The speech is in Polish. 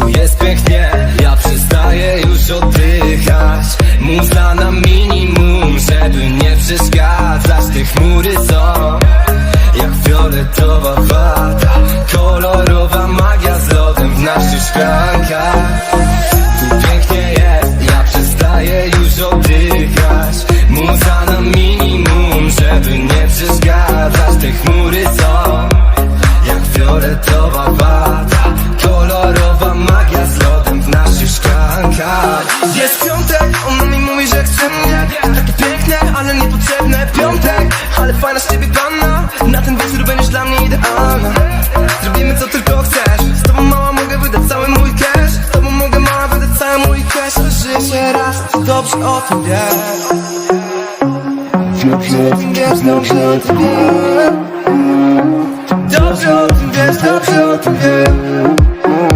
Tu jest pięknie, ja przestaję już oddychać. Muza na minimum, żeby nie przeszkadzać. Te chmury są jak fioletowa wata. Kolorowa magia z lodem w naszych szklankach Jest piątek, ona mi mówi, że chce mnie. Takie piękne, ale niepotrzebne. Piątek, ale fajna z ciebie panna. Na ten wieczór będziesz dla mnie idealna. Zrobimy co tylko chcesz. Z tobą mała mogę wydać cały mój cash. Z tobą mogę mała wydać cały mój cash. Się raz, dobrze o tym wiesz. Dobrze o tym wiesz, dobrze o tym wiesz. Dobrze o tym wiesz, dobrze o tym wiesz